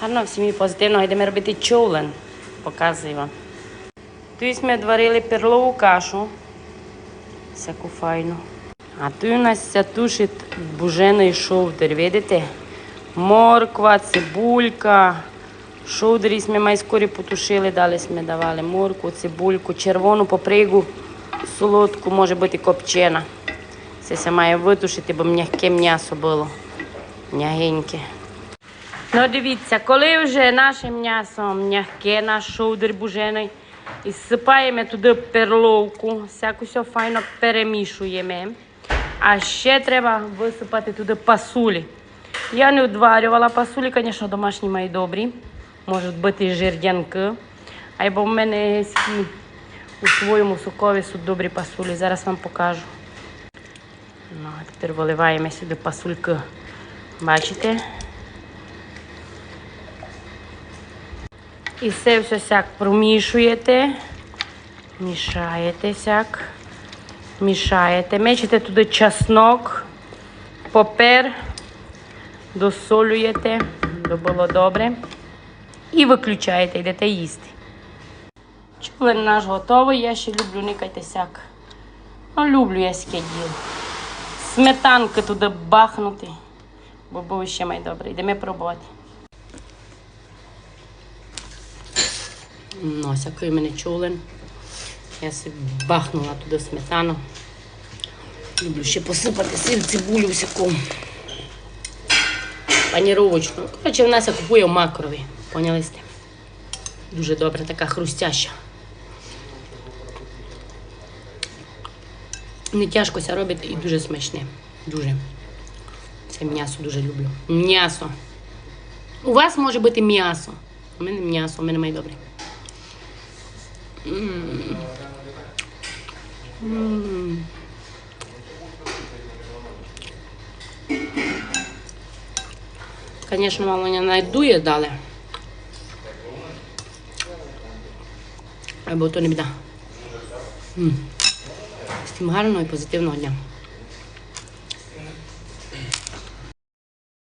Гарно всім і позитивно. Йдемо робити човлен. Показую вам. Тут ми варили перлову кашу. Всяку файну. А тут у нас тушить бужений шовдер, видите? Морква, цибулька. Шовдері ми майскорі потушили, далі ми давали моркву, цибульку, червону попригу, солодку, може бути копчена. Це все має витушити, бо м'яке м'ясо було. М'ягеньке. Ну дивіться, коли вже наше м'ясо м'яке, наш шовдер бужений, і сипаємо туди перловку, всяку все файно перемішуємо. А ще треба висипати туди пасулі. Я не відварювала пасулі, звісно, домашні мої добрі. Можуть бути жирдянки. Або в мене є у своєму сокові тут добрі пасулі. Зараз вам покажу. Ну, тепер виливаємо сюди пасульки. Бачите? І все все сяк промішуєте, мішаєте сяк, мішаєте, мечете туди чеснок, попер, досолюєте, щоб було добре. І виключаєте, йдете їсти. Човен наш готовий, я ще люблю никайте сяк. Ну, люблю я ске діло. Сметанки туди бахнути, бо було ще май добре. Йдемо пробувати. Ну, який мене човлен. Я собі бахнула туди сметану. Люблю ще посипати сир, цибулю всяку. Паніровочну. Коротше, в нас я купую в макрові. Поняли сте? Дуже добре, така хрустяща. Не тяжко ся робити і дуже смачне. Дуже. Це м'ясо дуже люблю. М'ясо. У вас може бути м'ясо. У мене м'ясо, у мене має добре. М. М. Конечно, мама не найдує далі. Або то не біда. Всім гарного і позитивного дня.